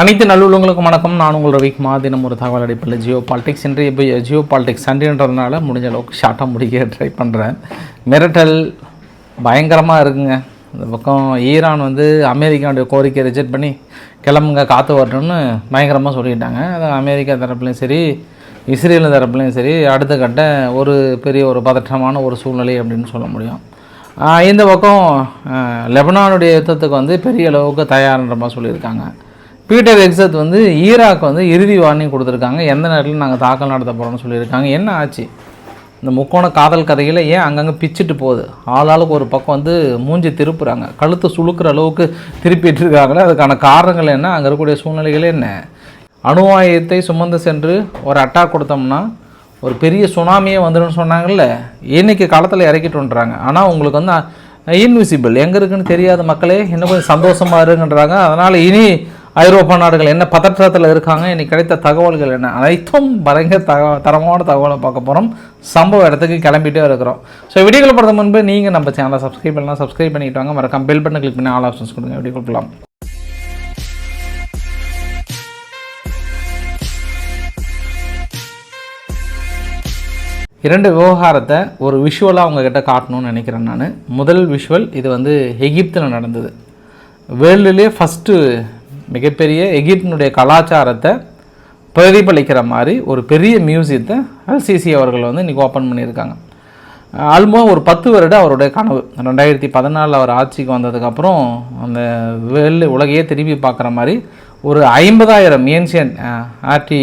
அனைத்து நல்லுள்ளவங்களுக்கும் வணக்கம். நான் உங்கள் ரவிக்குமார் தினம் ஒரு தகவல் அடிப்படையில் ஜியோ பாலிடிக்ஸ் இன்றைய இப்போ ஜியோ பாலிடிக்ஸ் சண்டேன்றதுனால முடிஞ்ச அளவுக்கு ஷார்ட்டாக முடிக்க ட்ரை பண்ணுறேன் மிரட்டல் பயங்கரமாக இருக்குங்க. இந்த பக்கம் ஈரான் வந்து அமெரிக்காவுடைய கோரிக்கையை ரிஜெக்ட் பண்ணி கிளம்புங்க காற்று வரணும்னு பயங்கரமாக சொல்லிட்டாங்க. அது அமெரிக்கா தரப்புலையும் சரி இஸ்ரேல் தரப்புலையும் சரி அடுத்த கட்ட ஒரு பெரிய ஒரு பதற்றமான ஒரு சூழ்நிலை அப்படின்னு சொல்ல முடியும். இந்த பக்கம் லெபனானுடைய யுத்தத்துக்கு வந்து பெரிய அளவுக்கு தயார்ன்ற மாதிரி சொல்லியிருக்காங்க. பீட்டர் எக்ஸத் வந்து ஈராக் வந்து இறுதி வார்னிங் கொடுத்துருக்காங்க. எந்த நேரத்தில் நாங்கள் தாக்கல் நடத்த போகிறோம்னு சொல்லியிருக்காங்க. என்ன ஆச்சு? இந்த முக்கோண காதல் கதையில் ஏன் அங்கங்கே பிச்சுட்டு போகுது? ஆளாளுக்கு ஒரு பக்கம் வந்து மூஞ்சி திருப்புறாங்க. கழுத்தை சுழுக்கிற அளவுக்கு திருப்பிட்டு இருக்காங்களே அதுக்கான காரணங்கள் என்ன? அங்கே இருக்கக்கூடிய சூழ்நிலைகள் என்ன? அணு ஆயுதத்தை சுமந்து சென்று ஒரு அட்டாக் கொடுத்தோம்னா ஒரு பெரிய சுனாமியே வந்துடும் சொன்னாங்கல்ல. இன்றைக்கி காலத்தில் இறக்கிட்டு வந்துறாங்க ஆனால் உங்களுக்கு வந்து இன்விசிபிள் எங்கே இருக்குன்னு தெரியாத மக்களே. இன்னும் கொஞ்சம் சந்தோஷமாக இருங்கன்றாங்க. அதனால் இனி ஐரோப்பா நாடுகள் என்ன பதற்றத்தில் இருக்காங்க இன்னைக்கு கிடைத்த தகவல்கள் என்ன? அனைத்தும் பயங்கர தக தரமான தகவலை பார்க்க போகிறோம் சம்பவ இடத்துக்கு கிளம்பிட்டே இருக்கிறோம். ஸோ வீடியோக்களை போகிறது முன்பு நீங்கள் நம்ம சேனலை சப்ஸ்கிரைப் பண்ணலாம் சப்ஸ்கிரைப் பண்ணிட்டு வாங்க. மறக்காம பில் பண்ணி கிளிக் பண்ணி ஆல் ஆப்ஷன்ஸ் கொடுங்க. வீடியோ கொடுக்கலாம் இரண்டு விவகாரத்தை ஒரு விஷுவலாக உங்ககிட்ட காட்டணும்னு நினைக்கிறேன் நான். முதல் விஷுவல் இது வந்து எகிப்தில் நடந்தது. வேர்ல்டுலேயே ஃபஸ்ட்டு மிகப்பெரிய எகிப்தினுடைய கலாச்சாரத்தை பிரதிபலிக்கிற மாதிரி ஒரு பெரிய மியூசியத்தை எல்சிசி அவர்கள் வந்து இன்றைக்கி ஓப்பன் பண்ணியிருக்காங்க. ஆல்மோ ஒரு பத்து வருட அவருடைய கனவு. ரெண்டாயிரத்தி பதினாலில் அவர் ஆட்சிக்கு வந்ததுக்கப்புறம் அந்த வேர்ல்டு உலகையே திரும்பி பார்க்குற மாதிரி ஒரு ஐம்பதாயிரம் ஏன்சியன் ஆர்டி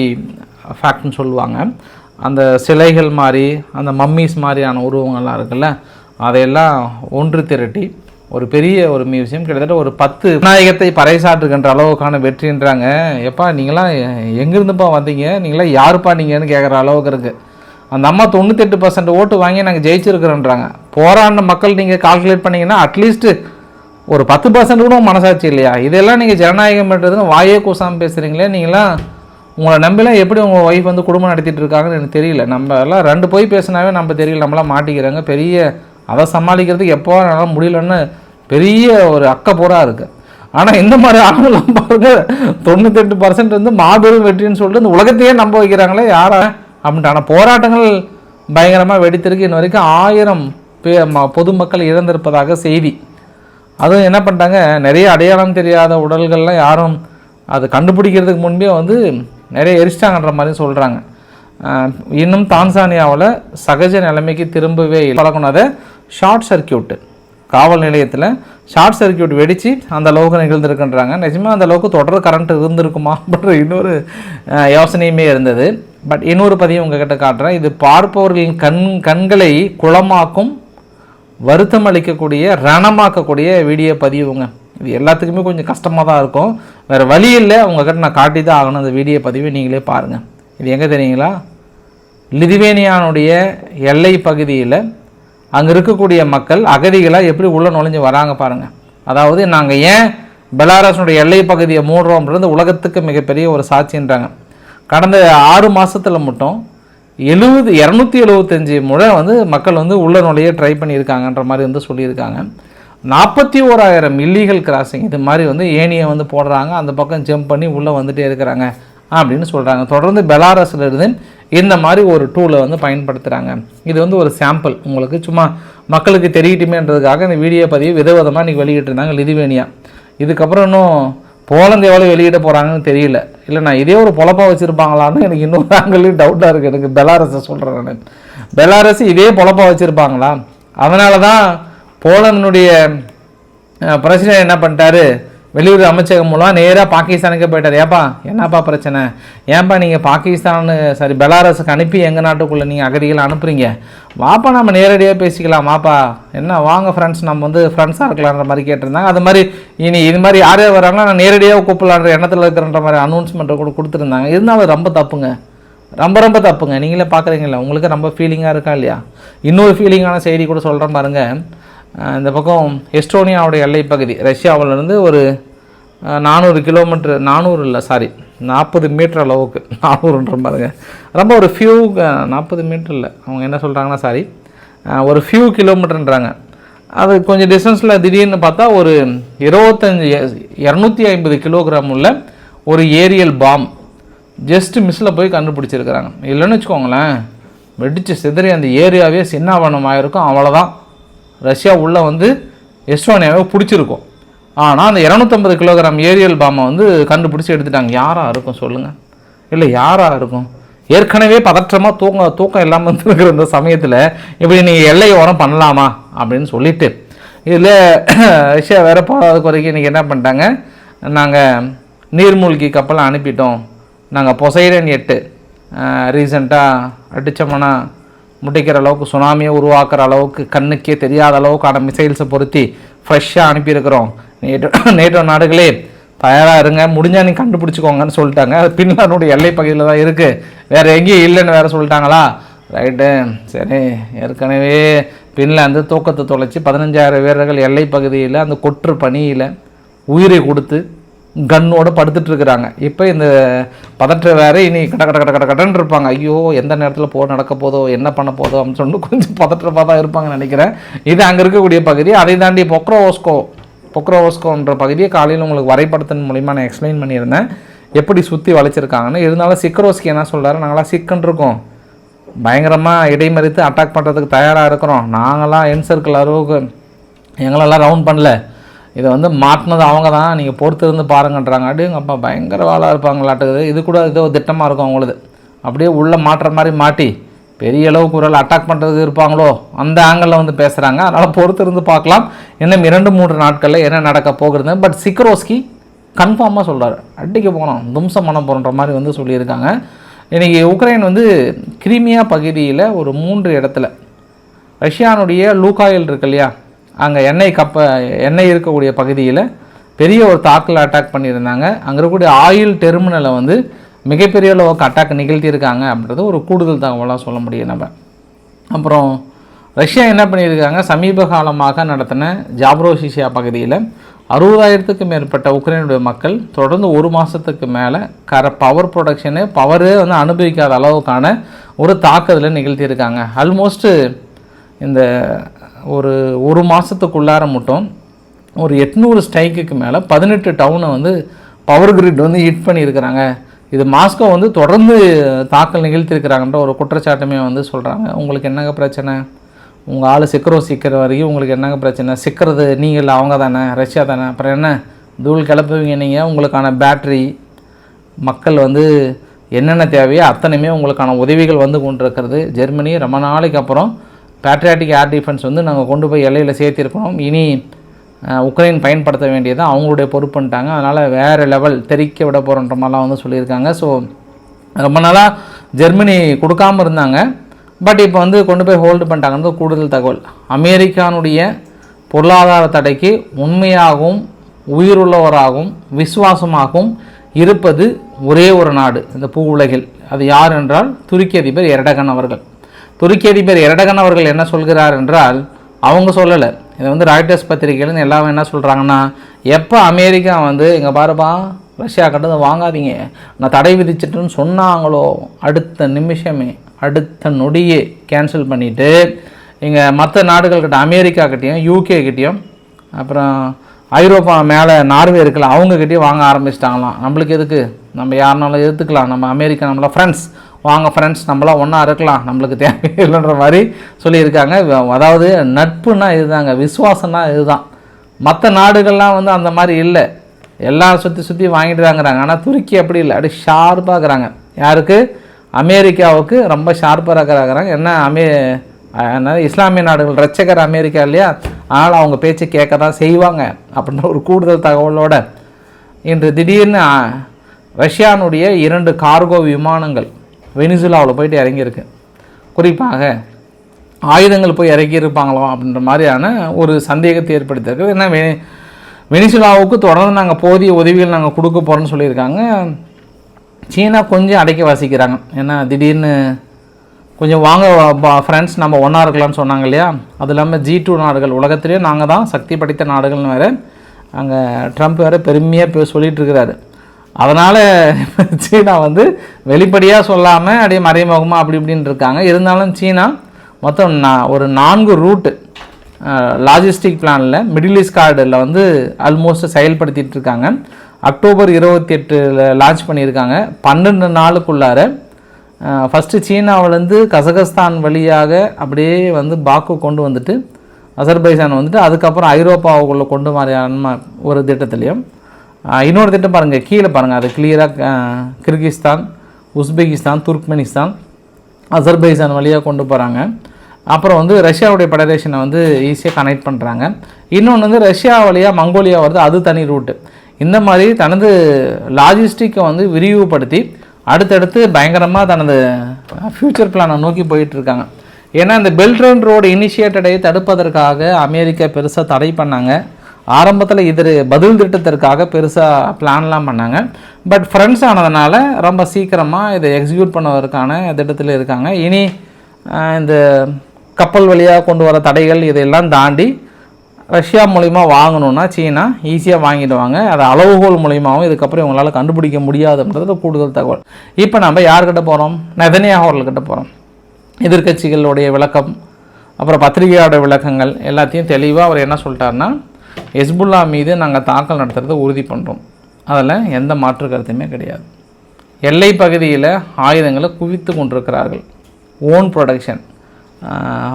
ஃபேக்ட்னு சொல்லுவாங்க. அந்த சிலைகள் மாதிரி அந்த மம்மிஸ் மாதிரியான உருவங்கள்லாம் இருக்குல்ல அதையெல்லாம் ஒன்று திரட்டி ஒரு பெரிய ஒரு மியூசியம் கிட்டத்தட்ட ஒரு பத்து விநாயகத்தை பறைசாற்றுகின்ற அளவுக்கான வெற்றின்றாங்க. எப்பா நீங்களாம் எங்கேருந்துப்பா வந்தீங்க? நீங்களாம் யாருப்பா நீங்கன்னு கேட்குற அளவுக்கு இருக்குது அந்த அம்மா தொண்ணூத்தெட்டு பர்சன்ட் ஓட்டு வாங்கி நாங்கள் ஜெயிச்சிருக்கிறோன்றாங்க. போராடின மக்கள் நீங்கள் கால்குலேட் பண்ணிங்கன்னா அட்லீஸ்ட்டு ஒரு பத்து பர்சன்ட் கூட மனசாட்சி இல்லையா? இதெல்லாம் நீங்கள் ஜனநாயகம் பண்ணுறதுன்னு வாயே கூசாமல் பேசுகிறீங்களே நீங்களாம் உங்களை நம்பிலாம் எப்படி உங்கள் ஒய்ஃப் வந்து குடும்பம் நடத்திட்டு இருக்காங்கன்னு எனக்கு தெரியல. நம்ம எல்லாம் ரெண்டு போய் பேசினாவே நம்ம தெரியல நம்மளாம் மாட்டிக்கிறாங்க. பெரிய அதை சமாளிக்கிறதுக்கு எப்போ நல்லா முடியலன்னு பெரிய ஒரு அக்கப்போராக இருக்குது ஆனால் இந்த மாதிரி ஆளுலாம் பாருங்க தொண்ணூத்தெட்டு பர்சன்ட் வந்து மாபெரும் வெற்றின்னு சொல்லிட்டு இந்த உலகத்தையே நம்ப வைக்கிறாங்களே யாரா? அப்படின்ட்டு. ஆனால் போராட்டங்கள் பயங்கரமாக வெடித்திருக்கு. இன்ன வரைக்கும் ஆயிரம் பே ம- பொதுமக்கள் இழந்திருப்பதாக செய்தி. அதுவும் என்ன பண்ணிட்டாங்க? நிறைய அடையாளம் தெரியாத உடல்கள்லாம் யாரும் அது கண்டுபிடிக்கிறதுக்கு முன்பே வந்து நிறைய எரிச்சிட்டாங்கன்ற மாதிரி சொல்கிறாங்க இன்னும் தான்சானியாவில் சகஜ நிலைமைக்கு திரும்பவே இல்லை. அதை ஷார்ட் சர்க்கியூட்டு காவல் நிலையத்தில் ஷார்ட் சர்க்கியூட் வெடித்து அந்த அளவுக்கு நிகழ்ந்திருக்குன்றாங்க. நிஜமாக அந்த அளவுக்கு தொடர் கரண்ட் இருந்திருக்குமா அப்படின்ற இன்னொரு யோசனையுமே இருந்தது. பட் இன்னொரு பதிவு உங்ககிட்ட காட்டுறேன். இது பார்ப்பவர்களின் கண் கண்களை குளமாக்கும் வருத்தம் அளிக்கக்கூடிய ரணமாக்கக்கூடிய வீடியோ பதிவுங்க இது எல்லாத்துக்குமே கொஞ்சம் கஷ்டமாக தான் இருக்கும். வேறு வழி இல்லை. உங்ககிட்ட நான் காட்டி தான் ஆகணும் அந்த வீடியோ பதிவை நீங்களே பாருங்கள் இது எங்கே தெரியுங்களா? லிதுவேனியானுடைய எல்லை பகுதியில் அங்கே இருக்கக்கூடிய மக்கள் அகதிகளாக எப்படி உள்ளே நுழைஞ்சு வராங்க பாருங்கள் அதாவது நாங்கள் ஏன் பெலாரஸினுடைய எல்லை பகுதியை மூடுறோம்ன்றது உலகத்துக்கு மிகப்பெரிய ஒரு சாட்சின்றாங்க. கடந்த ஆறு மாதத்தில் மட்டும் எழுபது இரநூத்தி எழுபத்தஞ்சி முறை வந்து மக்கள் வந்து உள்ள நுழைய ட்ரை பண்ணியிருக்காங்கன்ற மாதிரி வந்து சொல்லியிருக்காங்க. நாற்பத்தி ஓராயிரம் இல்லீகல் கிராசிங் இது மாதிரி வந்து ஏனியை வந்து போடுறாங்க. அந்த பக்கம் ஜம்ப் பண்ணி உள்ளே வந்துகிட்டே இருக்கிறாங்க அப்படின்னு சொல்கிறாங்க தொடர்ந்து பெலாரஸில் இருந்து இந்த மாதிரி ஒரு டூலை வந்து பயன்படுத்துகிறாங்க இது வந்து ஒரு சாம்பிள் உங்களுக்கு சும்மா மக்களுக்கு தெரியட்டுமேன்றதுக்காக இந்த வீடியோ பதிவு விதவிதமாக இன்றைக்கி வெளியிட்டிருந்தாங்க லிதுவேனியா. இதுக்கப்புறம் இன்னும் போலந்து எவ்வளோ வெளியிட போகிறாங்கன்னு தெரியல. இல்லை நான் இதே ஒரு பொழப்பாக வச்சுருப்பாங்களான்னு எனக்கு இன்னொரு ஆங்கிலையும் டவுட்டாக இருக்குது எனக்கு பெலாரஸை சொல்கிறேன் நான். பெலாரஸ் இதே பொழப்பாக வச்சுருப்பாங்களா? அதனால தான் போலந்தினுடைய பிரசிடென்ட் என்ன பண்ணிட்டாரு? வெளியுறவு அமைச்சகம் மூலம் நேராக பாகிஸ்தானுக்கு போயிட்டார். ஏப்பா என்னப்பா பிரச்சனை? ஏன்பா நீங்கள் பாகிஸ்தானு சாரி பெலாரஸுக்கு அனுப்பி எங்கள் நாட்டுக்குள்ளே நீங்கள் அகதிகளை அனுப்புறீங்க? வாப்பா நம்ம நேரடியாக பேசிக்கலாம். வாப்பா என்ன வாங்க ஃப்ரெண்ட்ஸ் நம்ம வந்து ஃப்ரெண்ட்ஸாக இருக்கலான்ற மாதிரி கேட்டிருந்தாங்க. அது மாதிரி இனி இது மாதிரி யார் யார் வராங்களோ நான் நேரடியாக கூப்பிடலான்ற எண்ணத்தில் இருக்கிறன்ற மாதிரி அனௌன்ஸ்மெண்ட்டை கூட கொடுத்துருந்தாங்க. இருந்தாலும் ரொம்ப தப்புங்க. ரொம்ப ரொம்ப தப்புங்க. நீங்களே பார்க்குறீங்களா உங்களுக்கு ரொம்ப ஃபீலிங்காக இருக்கா இல்லையா? இன்னொரு ஃபீலிங்கான செய்தி கூட சொல்கிறேன் பாருங்கள் இந்த பக்கம் எஸ்டோனியாவுடைய எல்லைப்பகுதி பகுதி ஒரு நானூறு கிலோமீட்டர் நானூறு இல்லை சாரி நாற்பது மீட்டர் அளவுக்கு. நானூறுன்ற பாருங்க. ரொம்ப ஒரு ஃபியூ நாற்பது மீட்டர் இல்லை. அவங்க என்ன சொல்கிறாங்கன்னா சாரி ஒரு ஃபியூ கிலோமீட்டர்ன்றாங்க அது கொஞ்சம் டிஸ்டன்ஸில் திடீர்னு பார்த்தா ஒரு இருபத்தஞ்சி இரநூத்தி ஐம்பது கிலோகிராம் உள்ள ஒரு ஏரியல் பாம் ஜஸ்ட் மிஸ்ஸில் போய் கண்டுபிடிச்சிருக்கிறாங்க. இல்லைன்னு வச்சுக்கோங்களேன் வெடிச்சு சிதறி அந்த ஏரியாவே சின்னாவனம் ஆயிருக்கும் அவ்வளோதான் ரஷ்யா உள்ளே வந்து எஸ்டோனியாவை பிடிச்சிருக்கும். ஆனால் அந்த இரநூத்தம்பது கிலோகிராம் ஏரியல் பாமை வந்து கண்டுபிடிச்சி எடுத்துட்டாங்க. யாராக இருக்கும் சொல்லுங்கள் இல்லை யாராக இருக்கும்? ஏற்கனவே பதற்றமாக தூங்க தூக்கம் இல்லாமல் இருக்கிற இந்த சமயத்தில் இப்படி நீங்கள் எல்லையோரம் பண்ணலாமா? அப்படின்னு சொல்லிட்டு. இதில் ரஷ்யா வேறு போகாத குறைக்கு இன்றைக்கி என்ன பண்ணிட்டாங்க? நாங்கள் நீர்மூழ்கி கப்பலை அனுப்பிட்டோம். நாங்கள் பொசைடன் எட்டு ரீசெண்டாக அடித்தோம்னா முடிக்கிற அளவுக்கு சுனாமியை உருவாக்குற அளவுக்கு கண்ணுக்கே தெரியாத அளவுக்கான மிசைல்ஸை பொருத்தி ஃப்ரெஷ்ஷாக அனுப்பியிருக்கிறோம். நேட்டோ நேட்டோ நாடுகளே தயாராக இருங்க முடிஞ்சால் நீ கண்டுபிடிச்சிக்கோங்கன்னு சொல்லிட்டாங்க. அது எல்லை பகுதியில் தான் இருக்குது வேறு எங்கேயும் இல்லைன்னு வேறு சொல்லிட்டாங்களா? ரைட்டு சரி ஏற்கனவே பின்லாந்து தூக்கத்தை தொலைச்சி பதினஞ்சாயிரம் வீரர்கள் எல்லை பகுதியில் அந்த கொற்று பணியில் உயிரை கொடுத்து கன்னோடு படுத்துட்டு இருக்கிறாங்க. இப்போ இந்த பதற்ற வேறு இனி கட கட கட கட கடன் இருப்பாங்க. ஐயோ எந்த நேரத்தில் போ நடக்க போதோ என்ன பண்ண போதோ அப்படின்னு சொல்லிட்டு கொஞ்சம் பதற்றமாக தான் இருப்பாங்கன்னு நினைக்கிறேன். இது அங்கே இருக்கக்கூடிய பகுதி. அதை தாண்டி பொக்ரோவோஸ்கோ பொக்ரோவோஸ்கோன்ற பகுதியை காலையில் உங்களுக்கு வரைபடத்தின் மூலிமா நான் எக்ஸ்பிளைன் பண்ணியிருந்தேன். எப்படி சுற்றி வளைச்சிருக்காங்கன்னு. இருந்தாலும் சிக்கரோஸ்கி என்ன சொல்கிறாரு நாங்களாம் சிக்கன் இருக்கோம். பயங்கரமாக இடைமறித்து அட்டாக் பண்ணுறதுக்கு தயாராக இருக்கிறோம். நாங்களாம் என் சர்க்கிள் அளவுக்கு எங்களெல்லாம் ரவுண்ட் பண்ணல. இதை வந்து மாட்டினது அவங்க தான் நீங்கள் பொறுத்து இருந்து பாருங்கன்றாங்க எங்கள் அப்பா பயங்கர வாளாக இருப்பாங்களாட்டுக்குது. இது கூட ஏதோ திட்டமாக இருக்கும் அவங்களது. அப்படியே உள்ளே மாட்டுற மாதிரி மாட்டி பெரிய அளவுக்கு ஒரு அட்டாக் பண்ணுறது இருப்பாங்களோ? அந்த ஆங்கிளில் வந்து பேசுகிறாங்க அதனால் பொறுத்து இருந்து பார்க்கலாம். இன்னும் இரண்டு மூன்று நாட்களில் என்ன நடக்க போகிறது பட் சிக்ரோஸ்கி கன்ஃபார்மாக சொல்கிறார் அடிக்க போனோம் தும்சம் பண்ண போகிறன்ற மாதிரி வந்து சொல்லியிருக்காங்க. இன்றைக்கி உக்ரைன் வந்து கிரிமியா பகுதியில் ஒரு மூன்று இடத்துல ரஷ்யானுடைய லூகாயில் இருக்கு இல்லையா? அங்கே எண்ணெய் கப்ப எண்ணெய் இருக்கக்கூடிய பகுதியில் பெரிய ஒரு தாக்கல் அட்டாக் பண்ணியிருந்தாங்க. அங்கே இருக்கக்கூடிய ஆயில் டெர்மினலை வந்து மிகப்பெரிய அளவுக்கு அட்டாக் நிகழ்த்தியிருக்காங்க அப்படின்றது ஒரு கூடுதல் தகவலாக சொல்ல முடியும் நம்ம. அப்புறம் ரஷ்யா என்ன பண்ணியிருக்காங்க? சமீப காலமாக நடத்தின ஜாப்ரோசிஷியா பகுதியில் அறுபதாயிரத்துக்கும் மேற்பட்ட உக்ரைனுடைய மக்கள் தொடர்ந்து ஒரு மாதத்துக்கு மேலே கர பவர் ப்ரொடக்ஷனு பவரே வந்து அனுபவிக்காத அளவுக்கான ஒரு தாக்குதலை நிகழ்த்தியிருக்காங்க. ஆல்மோஸ்ட்டு இந்த ஒரு ஒரு மாதத்துக்குள்ளார மட்டும் ஒரு எட்நூறு ஸ்ட்ரைக்குக்கு மேலே பதினெட்டு டவுனை வந்து பவர் கிரிட் வந்து ஹிட் பண்ணியிருக்கிறாங்க. இது மாஸ்கோ வந்து தொடர்ந்து தாக்கல் நிகழ்த்தியிருக்கிறாங்கன்ற ஒரு குற்றச்சாட்டுமே வந்து சொல்கிறாங்க உங்களுக்கு என்னங்க பிரச்சனை? உங்கள் ஆள் சிக்கரோ சிக்கிற வரைக்கும் உங்களுக்கு என்னங்க பிரச்சனை? சிக்கிறது நீங்கள் அவங்க தானே ரஷ்யா தானே. அப்புறம் என்ன? தூள் கிளப்புவீங்க நீங்கள் உங்களுக்கான பேட்ரி மக்கள் வந்து என்னென்ன தேவையோ அத்தனையுமே உங்களுக்கான உதவிகள் வந்து கொண்டிருக்கிறது. ஜெர்மனி ரொம்ப நாளைக்கு அப்புறம் பேட்ரியாட்டிக் ஏர் டிஃபென்ஸ் வந்து நாங்கள் கொண்டு போய் எல்லையில் சேர்த்திருக்கணும் இனி உக்ரைன் பயன்படுத்த வேண்டியது அவங்களுடைய பொறுப்புன்ட்டாங்க அதனால் வேறு லெவல் தெரிக்க விட போகிறோன்ற மாதிரிலாம் வந்து சொல்லியிருக்காங்க. ஸோ ரொம்ப நாளாக ஜெர்மனி கொடுக்காம இருந்தாங்க. பட் இப்போ வந்து கொண்டு போய் ஹோல்டு பண்ணிட்டாங்கன்றது கூடுதல் தகவல். அமெரிக்கானுடைய பொருளாதார தடைக்கு உண்மையாகவும் உயிருள்ளவராகவும் விசுவாசமாகவும் இருப்பது ஒரே ஒரு நாடு இந்த பூ உலகில். அது யார் என்றால் துருக்கி அதிபர் எரடகன் அவர்கள். துருக்கி அதிபர் எரடகன் அவர்கள் என்ன சொல்கிறார் என்றால் அவங்க சொல்லலை. இதை வந்து ராய்டர்ஸ் பத்திரிகையிலேருந்து எல்லாரும் என்ன சொல்கிறாங்கன்னா எப்போ அமெரிக்கா வந்து இங்கே பாருப்பா ரஷ்யா கிட்ட வாங்காதீங்க. நான் தடை விதிச்சிட்டுன்னு சொன்னாங்களோ அடுத்த நிமிஷமே அடுத்த நொடியே கேன்சல் பண்ணிவிட்டு இங்கே மற்ற நாடுகள்கிட்ட அமெரிக்கா கிட்டேயும் யூகே கிட்டேயும் அப்புறம் ஐரோப்பா மேலே நார்வே இருக்குல்ல அவங்கக்கிட்டேயும் வாங்க ஆரம்பிச்சிட்டாங்களாம். நம்மளுக்கு எதுக்கு? நம்ம யாருனாலும் எடுத்துக்கலாம் நம்ம அமெரிக்கா நம்மள ஃப்ரெண்ட்ஸ் வாங்க ஃப்ரெண்ட்ஸ் நம்மளாம் ஒன்றா இருக்கலாம். நம்மளுக்கு தேவையில்லைன்ற மாதிரி சொல்லியிருக்காங்க. வ- அதாவது நட்புனா இதுதாங்க விசுவாசம்னா இதுதான். மற்ற நாடுகள்லாம் வந்து அந்த மாதிரி இல்லை. எல்லாம் சுற்றி சுற்றி வாங்கிட்டு தாங்கிறாங்க ஆனால் துருக்கி அப்படி இல்லை. அப்படி ஷார்ப்பாக இருக்கிறாங்க. யாருக்கு? அமெரிக்காவுக்கு ரொம்ப ஷார்ப்பாக இருக்கிறாங்க. என்ன அமே என்ன இஸ்லாமிய நாடுகள் ரட்சகர் அமெரிக்கா இல்லையா? அதனால் அவங்க பேச்சு கேட்க தான் செய்வாங்க அப்படின்ற ஒரு கூடுதல் தகவலோட. இன்று திடீர்னு ரஷ்யானுடைய இரண்டு கார்கோ விமானங்கள் வெனிசுலாவில் போயிட்டு இறங்கியிருக்கு. குறிப்பாக ஆயுதங்கள் போய் இறக்கியிருப்பாங்களோ அப்படின்ற மாதிரியான ஒரு சந்தேகத்தை ஏற்படுத்தியிருக்கு. ஏன்னா வெ வெனிசுலாவுக்கு தொடர்ந்து நாங்கள் போதிய உதவிகள் நாங்கள் கொடுக்க போகிறோம்னு சொல்லியிருக்காங்க. சீனா கொஞ்சம் அடைக்க வாசிக்கிறாங்க. ஏன்னா திடீர்னு கொஞ்சம் வாங்க ஃப்ரெண்ட்ஸ் நம்ம ஒன்றா இருக்கலாம்னு சொன்னாங்க இல்லையா? அது இல்லாமல் ஜி டூ நாடுகள் உலகத்திலேயே நாங்கள் தான் சக்தி படைத்த நாடுகள்னு வேறு அங்கே ட்ரம்ப் வேறு பெருமையாக இப்போ சொல்லிட்டு இருக்கிறாரு. அதனால் சீனா வந்து வெளிப்படையாக சொல்லாமல் அப்படியே மறைமுகமாக அப்படி இப்படின்னு இருக்காங்க. இருந்தாலும் சீனா மொத்தம் நான் ஒரு நான்கு ரூட்டு லாஜிஸ்டிக் பிளானில் மிடில் ஈஸ்ட் கார்டில் வந்து ஆல்மோஸ்ட் செயல்படுத்திட்டு இருக்காங்க. அக்டோபர் இருபத்தி எட்டில் லான்ச் பண்ணியிருக்காங்க. பன்னெண்டு நாளுக்குள்ளார ஃபஸ்ட்டு சீனாவிலேருந்து கசகஸ்தான் வழியாக அப்படியே வந்து பாக்கு கொண்டு வந்துட்டு அசர்பைசான் வந்துட்டு அதுக்கப்புறம் ஐரோப்பாவுக்குள்ளே கொண்டு மாதிரியான ஒரு திட்டத்துலேயும். இன்னொரு திட்டம் பாருங்கள் கீழே பாருங்கள் அது கிளியராக கிர்கிஸ்தான் உஸ்பெகிஸ்தான் துர்க்மெனிஸ்தான் அசர்பைசான் வழியாக கொண்டு போகிறாங்க அப்புறம் வந்து ரஷ்யாவுடைய ஃபெடரேஷனை வந்து ஈஸியாக கனெக்ட் பண்ணுறாங்க இன்னொன்று வந்து ரஷ்யா வழியாக மங்கோலியா வருது அது தனி ரூட்டு இந்த மாதிரி தனது லாஜிஸ்டிக்கை வந்து விரிவுபடுத்தி அடுத்தடுத்து பயங்கரமாக தனது ஃப்யூச்சர் பிளானை நோக்கி போயிட்டுருக்காங்க ஏன்னா இந்த பெல்ட் ரோடு இனிஷியேட்டடை தடுப்பதற்காக அமெரிக்கா பெருசாக தடை பண்ணாங்க. ஆரம்பத்தில் இது பதில் திட்டத்திற்காக பெருசாக பிளான்லாம் பண்ணாங்க. பட் ஃப்ரெண்ட்ஸ் ஆனதுனால ரொம்ப சீக்கிரமாக இதை எக்ஸிக்யூட் பண்ணுவதற்கான திட்டத்தில் இருக்காங்க. இனி இந்த கப்பல் வழியாக கொண்டு வர தடைகள் இதையெல்லாம் தாண்டி ரஷ்யா மூலிமா வாங்கணும்னா சீனா ஈஸியாக வாங்கிடுவாங்க. அது அளவுகோல் மூலியமாகவும் இதுக்கப்புறம் இவங்களால் கண்டுபிடிக்க முடியாதுன்றது கூடுதல் தகவல். இப்போ நம்ம யார்கிட்ட போகிறோம் நெதனியா அவர்கள்கிட்ட போகிறோம் எதிர்க்கட்சிகளுடைய விளக்கம் அப்புறம் பத்திரிகையோட விளக்கங்கள் எல்லாத்தையும் தெளிவாக அவர் என்ன சொல்லிட்டாருன்னா ஹெஸ்புல்லா மீது நாங்கள் தாக்கல் நடத்துகிறத உறுதி பண்ணுறோம் அதில் எந்த மாற்று கருத்துமே கிடையாது. எல்லை பகுதியில் ஆயுதங்களை குவித்து கொண்டிருக்கிறார்கள். ஓன் ப்ரொடக்ஷன்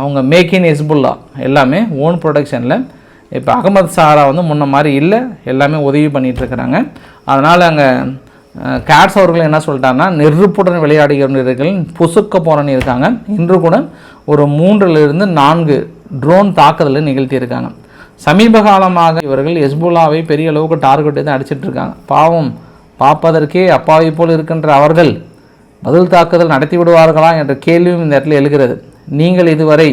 அவங்க மேக் இன் ஹெஸ்புல்லா எல்லாமே ஓன் ப்ரொடக்ஷனில் இப்போ அகமது சாரா வந்து முன்ன மாதிரி இல்லை. எல்லாமே உதவி பண்ணிட்டு அதனால் அங்கே கேட்ஸ் அவர்கள் என்ன சொல்லிட்டாங்கன்னா நெருப்புடன் விளையாடுகிறவர்கள் புசுக்க போறன்னு இருக்காங்க. இன்று கூட ஒரு மூன்றிலிருந்து நான்கு ட்ரோன் தாக்குதலை நிகழ்த்தியிருக்காங்க. சமீப காலமாக இவர்கள் எஸ்புல்லாவை பெரிய அளவுக்கு டார்கெட் தான் அடிச்சிட்டு இருக்காங்க பாவம். பார்ப்பதற்கே அப்பாவை போல் இருக்கின்ற அவர்கள் பதில் தாக்குதல் நடத்தி விடுவார்களா என்ற கேள்வியும் இந்த இடத்துல எழுகிறது. நீங்கள் இதுவரை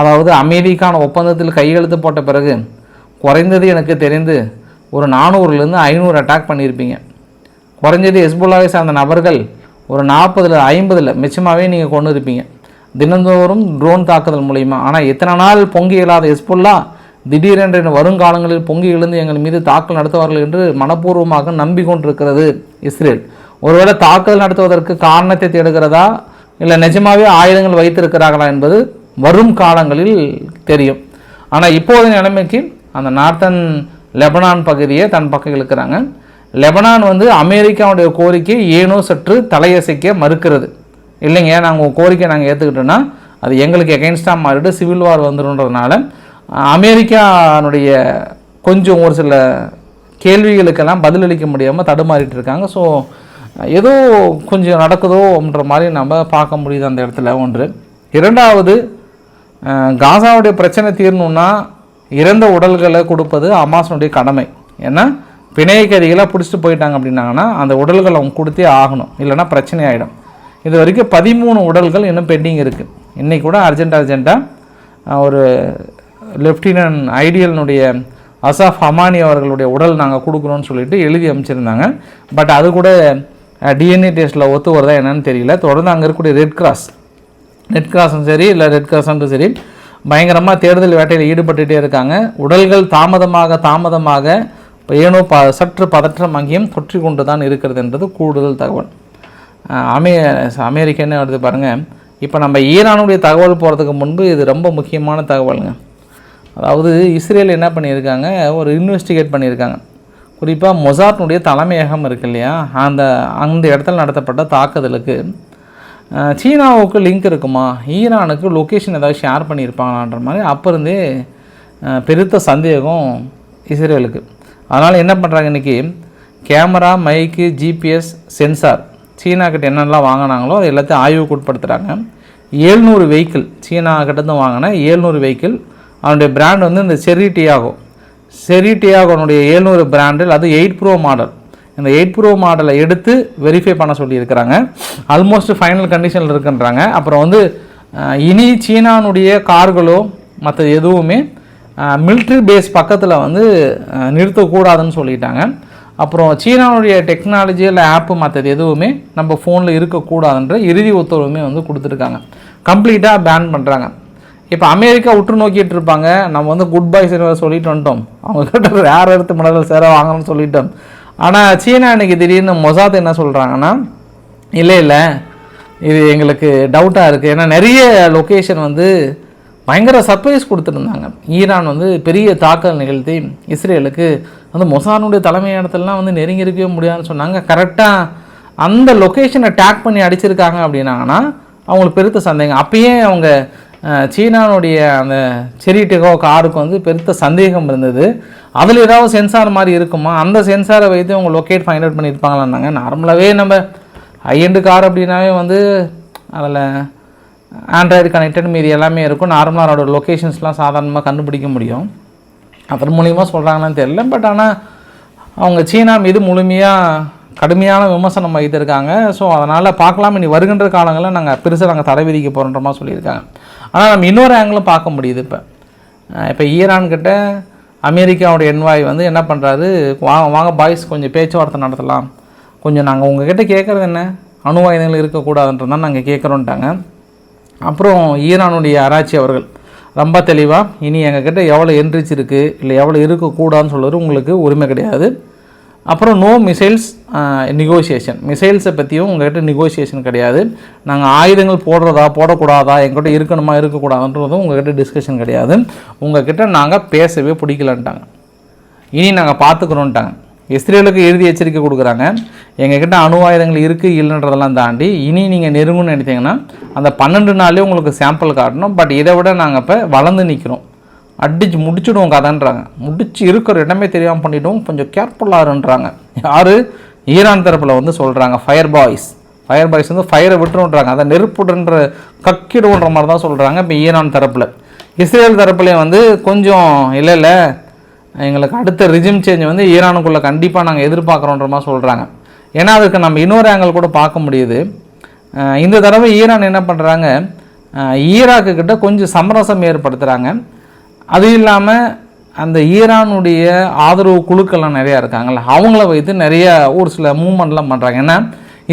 அதாவது அமைதிக்கான ஒப்பந்தத்தில் கையெழுத்து போட்ட பிறகு குறைந்தது எனக்கு தெரிந்து ஒரு நானூறுலேருந்து ஐநூறு அட்டாக் பண்ணியிருப்பீங்க. குறைஞ்சது எஸ்புல்லாவை சார்ந்த நபர்கள் ஒரு நாற்பதில் ஐம்பதில் மிச்சமாகவே நீங்கள் கொண்டு இருப்பீங்க. தினந்தோறும் ட்ரோன் தாக்குதல் மூலிமா ஆனால் எத்தனை நாள் பொங்கி இயலாத எஸ்புல்லா திடீரென்று வருங்காலங்களில் பொங்கி எழுந்து எங்கள் மீது தாக்கல் நடத்துவார்கள் என்று மனப்பூர்வமாக நம்பிக்கொண்டிருக்கிறது இஸ்ரேல். ஒருவேளை தாக்குதல் நடத்துவதற்கு காரணத்தை தேடுகிறதா? இல்லை நிஜமாவே ஆயுதங்கள் வைத்திருக்கிறார்களா என்பது வரும் காலங்களில் தெரியும். ஆனால் இப்போதைய நிலைமைக்கு அந்த நார்த்தன் லெபனான் பகுதியை தன் பக்கம் இழுக்கிறாங்க. லெபனான் வந்து அமெரிக்காவுடைய கோரிக்கை ஏனோ சற்று தலையசைக்க மறுக்கிறது. இல்லைங்க நாங்கள் உங்கள் கோரிக்கை நாங்கள் ஏற்றுக்கிட்டோன்னா அது எங்களுக்கு எகென்ஸ்டாக மாறிட்டு சிவில் வார் வந்துடுன்றதுனால அமெரிக்கானுடைய கொஞ்சம் ஒரு சில கேள்விகளுக்கெல்லாம் பதிலளிக்க முடியாமல் தடுமாறிட்டு இருக்காங்க. ஸோ ஏதோ கொஞ்சம் நடக்குதோன்ற மாதிரி நம்ம பார்க்க முடியுது அந்த இடத்துல ஒன்று. இரண்டாவது காசாவுடைய பிரச்சனை தீரணும்னா இறந்த உடல்களை கொடுப்பது அமாசனுடைய கடமை. ஏன்னா பிணையக்கதிகளாக பிடிச்சிட்டு போயிட்டாங்க அப்படின்னாங்கன்னா அந்த உடல்களை அவங்க கொடுத்தே ஆகணும். இல்லைன்னா பிரச்சனை ஆகிடும் இது வரைக்கும் பதிமூணு உடல்கள் இன்னும் பெண்டிங் இருக்குது இன்றைக்கி கூட அர்ஜென்ட் அர்ஜென்ட்டாக ஒரு லெஃப்டினன்ட் ஐடியலினுடைய அசாஃப் ஹமானி அவர்களுடைய உடல் நாங்கள் கொடுக்குறோன்னு சொல்லிட்டு எழுதி அமைச்சிருந்தாங்க பட் அது கூட டிஎன்ஏ டெஸ்ட்டில் ஒத்து வருதா என்னன்னு தெரியல. தொடர்ந்து அங்கே இருக்கக்கூடிய ரெட் கிராஸ் ரெட் கிராஸும் சரி இல்லை ரெட் கிராஸும் சரி பயங்கரமாக தேடுதல் வேட்டையில் ஈடுபட்டுகிட்டே இருக்காங்க. உடல்கள் தாமதமாக தாமதமாக ஏனோ ப சற்று பதற்றம் அங்கேயும் தொற்றி கொண்டு தான் இருக்கிறது என்றது கூடுதல் தகவல். அமே அமெரிக்கன்னு வருது பாருங்கள் இப்போ நம்ம ஈரானுடைய தகவல் போகிறதுக்கு முன்பு இது ரொம்ப முக்கியமான தகவலுங்க. அதாவது இஸ்ரேல் என்ன பண்ணியிருக்காங்க? ஒரு இன்வெஸ்டிகேட் பண்ணியிருக்காங்க. குறிப்பாக மொசாட்னுடைய தலைமையகம் இருக்கு இல்லையா? அந்த அந்த இடத்துல நடத்தப்பட்ட தாக்குதலுக்கு. சீனாவுக்கு லிங்க் இருக்குமா? ஈரானுக்கு லொக்கேஷன் ஏதாவது ஷேர் பண்ணியிருப்பாங்களான்ற மாதிரி அப்போ இருந்தே பெருத்த சந்தேகம் இஸ்ரேலுக்கு. அதனால் என்ன பண்ணுறாங்க இன்றைக்கி கேமரா மைக்கு ஜிபிஎஸ் சென்சார் சீனா கிட்ட என்னென்னலாம் வாங்கினாங்களோ அது எல்லாத்தையும் ஆய்வுக்கு உட்படுத்துகிறாங்க ஏழ்நூறு வெஹிக்கிள் சீனா கிட்டேருந்து வாங்கின ஏழ்நூறு வெஹிக்கிள் அவனுடைய பிராண்ட் வந்து இந்த செரி டியாகோ செரி டியாகோனுடைய ஏழ்நூறு பிராண்டில் அது எயிட் ப்ரோ மாடல் இந்த எயிட் ப்ரோ மாடலை எடுத்து வெரிஃபை பண்ண சொல்லியிருக்கிறாங்க. ஆல்மோஸ்ட் ஃபைனல் கண்டிஷனில் இருக்குன்றாங்க. அப்புறம் வந்து இனி சீனானுடைய கார்களோ மற்ற எதுவுமே மிலிட்ரி பேஸ் பக்கத்தில் வந்து நிறுத்தக்கூடாதுன்னு சொல்லிட்டாங்க. அப்புறம் சீனாவுடைய டெக்னாலஜி இல்லை ஆப்பு மற்றது எதுவுமே நம்ம ஃபோனில் இருக்கக்கூடாதுன்ற இறுதி உத்தரவுமே வந்து கொடுத்துருக்காங்க. கம்ப்ளீட்டாக பேன் பண்ணுறாங்க இப்போ அமெரிக்கா உற்று நோக்கிட்டு இருப்பாங்க. நம்ம வந்து குட் பை சொல்லிட்டு வந்துட்டோம். அவங்க கிட்ட எடுத்து மடல் சேர வாங்கணும்னு சொல்லிட்டோம். ஆனால் சீனா இன்னைக்கு திடீர்னு மொசாத் என்ன சொல்கிறாங்கன்னா இல்லை இல்லை. இது எங்களுக்கு டவுட்டாக இருக்குது ஏன்னா நிறைய லொக்கேஷன் வந்து பயங்கர சர்ப்ரைஸ் கொடுத்துருந்தாங்க. ஈரான் வந்து பெரிய தாக்கல் நிகழ்த்தி இஸ்ரேலுக்கு வந்து மொசானுடைய தலைமை இடத்துலலாம் வந்து நெருங்கி இருக்கவே முடியாதுன்னு சொன்னாங்க. கரெக்டாக அந்த லொக்கேஷனை டேக் பண்ணி அடிச்சிருக்காங்க அப்படின்னாங்கன்னா அவங்களுக்கு பெருத்த சந்தேகம். அப்பயே அவங்க சீனானுடைய அந்த செரிட்டுகோ காருக்கு வந்து பெருத்த சந்தேகம் இருந்தது. அதில் ஏதாவது சென்சார் மாதிரி இருக்குமா? அந்த சென்சாரை வைத்து அவங்க லொக்கேட் ஃபைண்ட் அவுட் பண்ணியிருப்பாங்களான்னாங்க. நார்மலாகவே நம்ம ஹைஎண்டு கார் அப்படின்னாவே வந்து அதில் ஆண்ட்ராய்டு கனெக்டட் மீதி எல்லாமே இருக்கும். நார்மலாக அதோட லொக்கேஷன்ஸ்லாம் சாதாரணமாக கண்டுபிடிக்க முடியும். அதன் மூலியமாக சொல்கிறாங்களான்னு தெரியல. பட் ஆனால் அவங்க சீனா மீது முழுமையாக கடுமையான விமர்சனம் வைத்திருக்காங்க. ஸோ அதனால் பார்க்கலாம். இனி வருகின்ற காலங்களில் நாங்கள் பெருசாக நாங்கள் தடை விதிக்க போகிறோன்ற மாதிரி சொல்லியிருக்காங்க. ஆனால் நம்ம இன்னொரு ஆங்கிளும் பார்க்க முடியுது இப்போ. இப்போ ஈரான் கிட்ட அமெரிக்காவோட என்வாய் வந்து என்ன பண்ணுறாரு வாங்க வாங்க பாய்ஸ் கொஞ்சம் பேச்சுவார்த்தை நடத்தலாம். கொஞ்சம் நாங்கள் உங்ககிட்ட கேட்குறது என்ன? அணுவாயுதங்கள் இருக்கக்கூடாதுன்றது தான் நாங்கள் கேட்குறோன்ட்டாங்க அப்புறம் ஈரானுடைய ஆராய்ச்சி அவர்கள் ரொம்ப தெளிவாக இனி எங்ககிட்ட எவ்வளோ என்ரிச் இருக்குது இல்லை எவ்வளோ இருக்கக்கூடாதுன்னு சொல்கிறது உங்களுக்கு உரிமை கிடையாது. அப்புறம் நோ மிசைல்ஸ் நெகோசியேஷன் மிசைல்ஸை பற்றியும் உங்கள்கிட்ட நெகோசியேஷன் கிடையாது. நாங்கள் ஆயுதங்கள் போடுறதா போடக்கூடாதா எங்கள்கிட்ட இருக்கணுமா இருக்கக்கூடாதுன்றதும் உங்ககிட்ட டிஸ்கஷன் கிடையாது. உங்கள்கிட்ட நாங்கள் பேசவே பிடிக்கலன்ட்டாங்க. இனி நாங்கள் பார்த்துக்குறோன்ட்டாங்க இஸ்ரேலுக்கு எழுதி எச்சரிக்கை கொடுக்குறாங்க. எங்ககிட்ட அணு ஆயுதங்கள் இருக்குது இல்லைன்றதெல்லாம் தாண்டி இனி நீங்கள் நெருங்குன்னு நினைத்தீங்கன்னா அந்த பன்னெண்டு நாள்லேயே உங்களுக்கு சாம்பிள் காட்டணும். பட் இதை விட நாங்கள் இப்போ வளர்ந்து நிற்கிறோம் அடிச்சு முடிச்சிடுவோம் கதைன்றாங்க. முடிச்சு இருக்கிற இடமே தெரியாமல் பண்ணிவிடுவோம் கொஞ்சம் கேர்ஃபுல்லாருன்றாங்க யார்? ஈரான் தரப்பில் வந்து சொல்கிறாங்க ஃபயர் பாய்ஸ் ஃபயர் பாய்ஸ் வந்து ஃபயரை விட்டுருன்றாங்க. அதை நெருப்புடுன்ற கக்கிடுன்ற மாதிரி தான் சொல்கிறாங்க இப்போ ஈரான் தரப்பில். இஸ்ரேல் தரப்புலேயும் வந்து கொஞ்சம் இல்லை இல்லை. எங்களுக்கு அடுத்த ரிஜிம் சேஞ்ச் வந்து ஈரானுக்குள்ளே கண்டிப்பாக நாங்கள் எதிர்பார்க்குறோன்ற மாதிரி சொல்கிறாங்க ஏன்னா அதுக்கு நம்ம இன்னொரு ஆங்கிள் கூட பார்க்க முடியுது. இந்த தடவை ஈரான் என்ன பண்ணுறாங்க ஈராக்கு கிட்ட கொஞ்சம் சமரசம் ஏற்படுத்துகிறாங்க அது இல்லாமல் அந்த ஈரானுடைய ஆதரவு குழுக்கள்லாம் நிறையா இருக்காங்கல்ல அவங்கள வைத்து நிறைய ஒரு சில மூமெண்ட்லாம் பண்ணுறாங்க ஏன்னா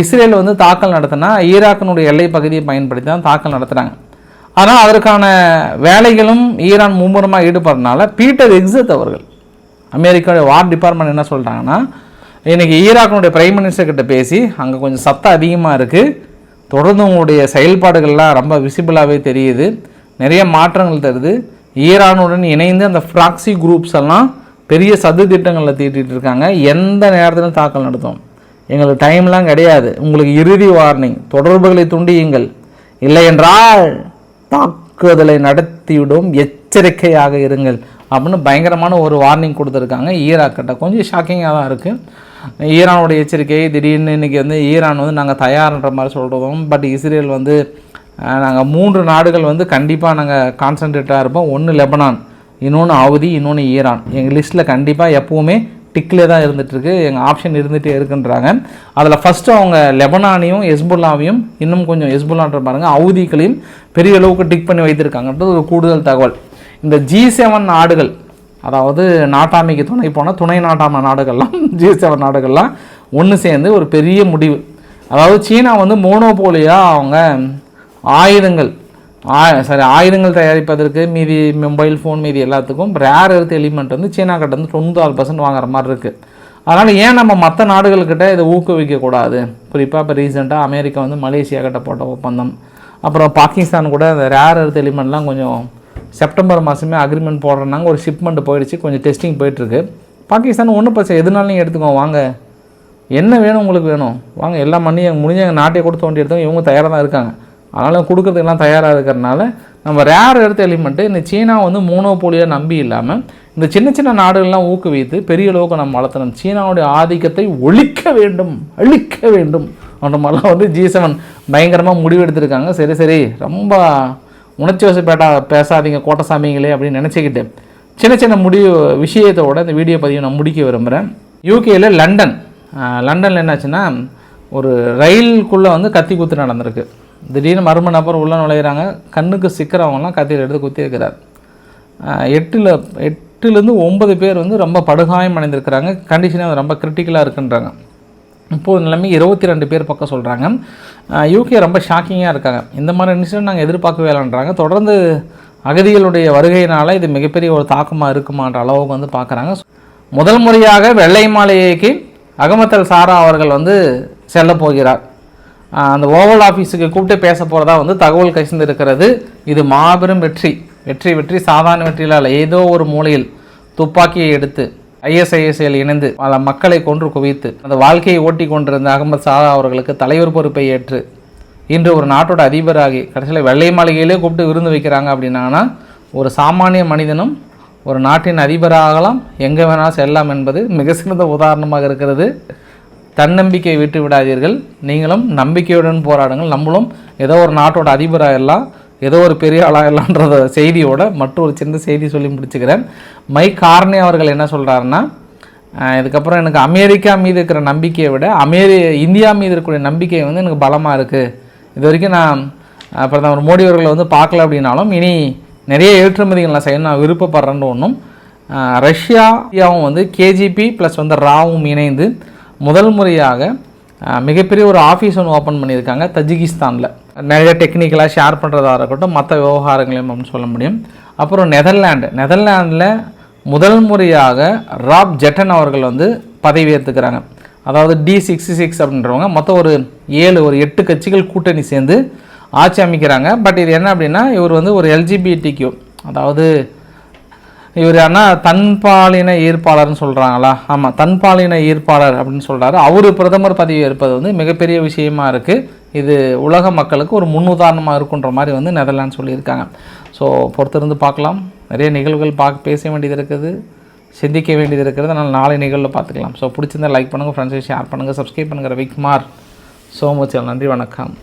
இஸ்ரேல் வந்து தாக்கல் நடத்தினா ஈராக்கினுடைய எல்லை பகுதியை பயன்படுத்தி தான் தாக்கல் நடத்துகிறாங்க ஆனால் அதற்கான வேலைகளும் ஈரான் மும்முரமாக ஈடுபடுறதுனால பீட்டர் எக்ஸத் அவர்கள் அமெரிக்காவுடைய வார் டிபார்ட்மெண்ட் என்ன சொல்கிறாங்கன்னா இன்றைக்கி ஈராக்கினுடைய பிரைம் மினிஸ்டர் கிட்ட பேசி அங்கே கொஞ்சம் சத்தம் அதிகமாக இருக்குது தொடர்ந்து உங்களுடைய செயல்பாடுகள்லாம் ரொம்ப விசிபிளாகவே தெரியுது. நிறைய மாற்றங்கள் தருது. ஈரானுடன் இணைந்து அந்த ஃப்ராக்சி குரூப்ஸ் எல்லாம் பெரிய சது திட்டங்களில் தீட்டிகிட்டு இருக்காங்க. எந்த நேரத்திலும் தாக்கல் நடத்தும். எங்களுக்கு டைம்லாம் கிடையாது. உங்களுக்கு இறுதி வார்னிங் தொடர்புகளை துண்டியுங்கள். இல்லை என்றால் தாக்குதலை நடத்திவிடும். எச்சரிக்கையாக இருங்கள். அப்படின்னு பயங்கரமான ஒரு வார்னிங் கொடுத்துருக்காங்க. ஈராக் கிட்ட. கொஞ்சம் ஷாக்கிங்காக தான் இருக்குது ஈரானோட எச்சரிக்கை திடீர்னு இன்றைக்கி வந்து ஈரான் வந்து நாங்கள் தயார்ன்ற மாதிரி சொல்கிறதும் பட் இஸ்ரேல் வந்து நாங்கள் மூன்று நாடுகள் வந்து கண்டிப்பாக நாங்கள் கான்சன்ட்ரேட்டாக இருப்போம். ஒன்று லெபனான் இன்னொன்று அவதி இன்னொன்று ஈரான். எங்கள் லிஸ்ட்டில் கண்டிப்பாக எப்போவுமே டிக்கில் தான் இருந்துகிட்ருக்கு எங்கள் ஆப்ஷன் இருந்துகிட்டே இருக்குன்றாங்க. அதில் ஃபஸ்ட்டு அவங்க லெபனானையும் எஸ்புல்லாவையும் இன்னும் கொஞ்சம் எஸ்புல்லான்ற பாருங்க அவதிகளையும் பெரிய அளவுக்கு டிக் பண்ணி வைத்திருக்காங்கன்றது ஒரு கூடுதல் தகவல். இந்த ஜி செவன் நாடுகள் அதாவது நாட்டாமைக்கு துணை போன துணை நாட்டாமை நாடுகள்லாம் ஜி செவன் நாடுகள்லாம் ஒன்று சேர்ந்து ஒரு பெரிய முடிவு. அதாவது சீனா வந்து மோனோபோலியாக அவங்க ஆயுதங்கள் சாரி சரி ஆயுதங்கள் தயாரிப்பதற்கு மீதி மொபைல் ஃபோன் மீதி எல்லாத்துக்கும் ரேர் எர்த் எலிமெண்ட் வந்து சீனா கிட்ட வந்து தொண்ணூத்தாறு பர்சன்ட் வாங்குற மாதிரி இருக்குது அதனால் ஏன் நம்ம மற்ற நாடுகள்கிட்ட இதை ஊக்குவிக்கக்கூடாது? குறிப்பாக இப்போ ரீசெண்டாக அமெரிக்கா வந்து மலேசியா கிட்ட போட்ட ஒப்பந்தம். அப்புறம் பாகிஸ்தான் கூட அந்த ரேர் எர்த் எலிமெண்ட்லாம் கொஞ்சம் செப்டம்பர் மாதமே அக்ரிமெண்ட் போடுறனாங்க. ஒரு ஷிப்மெண்ட் போயிடுச்சு கொஞ்சம் டெஸ்டிங் போயிட்டுருக்கு. பாகிஸ்தான் ஒன்றும் பிரச்சனை எதுனாலும் நீங்கள் எடுத்துக்கோ வாங்க. என்ன வேணும் உங்களுக்கு வேணும்? வாங்க எல்லா மண்ணையும் முடிஞ்ச எங்கள் நாட்டை கூட தோண்டி எடுத்தவங்க இவங்க தயாராக தான் இருக்காங்க. அதனால் கொடுக்கறதுக்கெல்லாம் தயாராக இருக்கிறனால நம்ம ரேர் எடுத்த எலிமெண்ட்டு இந்த சீனா வந்து மோனோபோலியாக நம்பி இல்லாமல் இந்த சின்ன சின்ன நாடுகள்லாம் ஊக்குவித்து பெரிய அளவுக்கு நம்ம வளர்த்தணும். சீனாவுடைய ஆதிக்கத்தை ஒழிக்க வேண்டும் அழிக்க வேண்டும் அந்த மாதிரிலாம் வந்து ஜி செவன் பயங்கரமாக முடிவெடுத்திருக்காங்க சரி சரி ரொம்ப உணர்ச்சி வசப்பேட்டா பேசாதீங்க கோட்டசாமிங்களே அப்படின்னு நினச்சிக்கிட்டு சின்ன சின்ன முடிவு விஷயத்தோட இந்த வீடியோ பதிவு நான் முடிக்க விரும்புகிறேன் யூகேயில் லண்டன் லண்டனில் என்னாச்சுன்னா ஒரு ரயிலுக்குள்ளே வந்து கத்தி குத்து நடந்திருக்கு. திடீர்னு மர்ம நபர் உள்ளே நுழையிறாங்க. கண்ணுக்கு சிக்கிறவங்கலாம் கத்தியில் எடுத்து குத்தி இருக்கிறார். எட்டில் எட்டுலேருந்து ஒன்பது பேர் வந்து ரொம்ப படுகாயம் அடைந்திருக்கிறாங்க. கண்டிஷனே அது ரொம்ப கிரிட்டிக்கலாக இருக்குன்றாங்க. இப்போது நிலைமை இருபத்தி ரெண்டு பேர் பக்கம் சொல்கிறாங்க யூகே ரொம்ப ஷாக்கிங்காக இருக்காங்க. இந்த மாதிரி இன்சிடென்ட் நாங்கள் எதிர்பார்க்கவே இல்லைன்றாங்க. தொடர்ந்து அகதிகளுடைய வருகையினால் இது மிகப்பெரிய ஒரு தாக்கமாக இருக்குமான்ற அளவுக்கு வந்து பார்க்குறாங்க. முதல் முறையாக வெள்ளை மாளிகைக்கு அகமத்தல் சாரா அவர்கள் வந்து செல்ல போகிறார். அந்த ஓவல் ஆஃபீஸுக்கு கூப்பிட்டு பேச போகிறதா வந்து தகவல் கசிந்திருக்கிறது. இது மாபெரும் வெற்றி. வெற்றி வெற்றி சாதாரண வெற்றியில் ஏதோ ஒரு மூலையில் துப்பாக்கியை எடுத்து ஐஎஸ்ஐஎஸ்ஐயில் இணைந்து பல மக்களை கொன்று குவித்து அந்த வாழ்க்கையை ஓட்டி கொண்டிருந்த அகமது சாதா அவர்களுக்கு தலைவர் பொறுப்பை ஏற்று இன்று ஒரு நாட்டோட அதிபராகி கடைசியில் வெள்ளை மாளிகையிலே கூப்பிட்டு விருந்து வைக்கிறாங்க அப்படின்னா ஒரு சாமானிய மனிதனும் ஒரு நாட்டின் அதிபராகலாம். எங்கே வேணாலும் செல்லலாம் என்பது மிக சிறந்த உதாரணமாக இருக்கிறது. தன்னம்பிக்கை விட்டு விடாதீர்கள். நீங்களும் நம்பிக்கையுடன் போராடுங்கள். நம்மளும் ஏதோ ஒரு நாட்டோட அதிபராகலாம் ஏதோ ஒரு பெரிய ஆளாகலான்றத செய்தியோட மற்றொரு சின்ன செய்தி சொல்லி முடிச்சுக்கிறேன். மைக் கார்னே அவர்கள் என்ன சொல்கிறாருன்னா இதுக்கப்புறம் எனக்கு அமெரிக்கா மீது இருக்கிற நம்பிக்கையை விட அமெரி இந்தியா மீது இருக்கக்கூடிய நம்பிக்கை வந்து எனக்கு பலமாக இருக்குது இது வரைக்கும் நான் பிரதமர் மோடி அவர்களை வந்து பார்க்கல அப்படின்னாலும் இனி நிறைய ஏற்றுமதிகள் நான் செய்யணும் நான் விருப்பப்படுறேன்னு ஒன்றும் ரஷ்யாவும் ரஷ்யா இந்தியாவும் வந்து கேஜிபி ப்ளஸ் வந்து ராவும் இணைந்து முதல் முறையாக மிகப்பெரிய ஒரு ஆஃபீஸ் ஒன்று ஓப்பன் பண்ணியிருக்காங்க தஜிகிஸ்தானில். நிறைய டெக்னிக்கலாக ஷேர் பண்ணுறதா இருக்கட்டும் மற்ற விவகாரங்களையும் அப்படின்னு சொல்ல முடியும். அப்புறம் நெதர்லாண்டு நெதர்லாண்டில் முதல் முறையாக ராப் ஜெட்டன் அவர்கள் வந்து பதவி ஏற்றுக்கிறாங்க அதாவது டி சிக்ஸ்டி சிக்ஸ் அப்படின்றவங்க மொத்தம் ஒரு ஏழு ஒரு எட்டு கட்சிகள் கூட்டணி சேர்ந்து ஆட்சி அமைக்கிறாங்க. பட் இது என்ன அப்படின்னா இவர் வந்து ஒரு எல்ஜிபிடிக்யூ அதாவது இவர் ஆனால் தன்பாலின ஈர்ப்பாளர்னு சொல்கிறாங்களா ஆமாம் தன்பாலின ஈர்ப்பாளர் அப்படின்னு சொல்கிறாரு அவர் பிரதமர் பதவி ஏற்பது வந்து மிகப்பெரிய விஷயமா இருக்குது இது உலக மக்களுக்கு ஒரு முன்னுதாரணமாக இருக்குன்ற மாதிரி வந்து நெதர்லாண்ட் சொல்லியிருக்காங்க. ஸோ பொறுத்திருந்து பார்க்கலாம். நிறைய நிகழ்வுகள் பார்க்க பேச வேண்டியது இருக்குது. சிந்திக்க வேண்டியது இருக்கிறது அதனால் நாளை நிகழ்வில் பார்த்துக்கலாம். ஸோ பிடிச்சிருந்தா லைக் பண்ணுங்கள் ஃப்ரெண்ட்ஸை ஷேர் பண்ணுங்கள் சப்ஸ்கிரைப் பண்ணுங்கள் ரவிக்குமார் ஸோ மச் நன்றி வணக்கம்.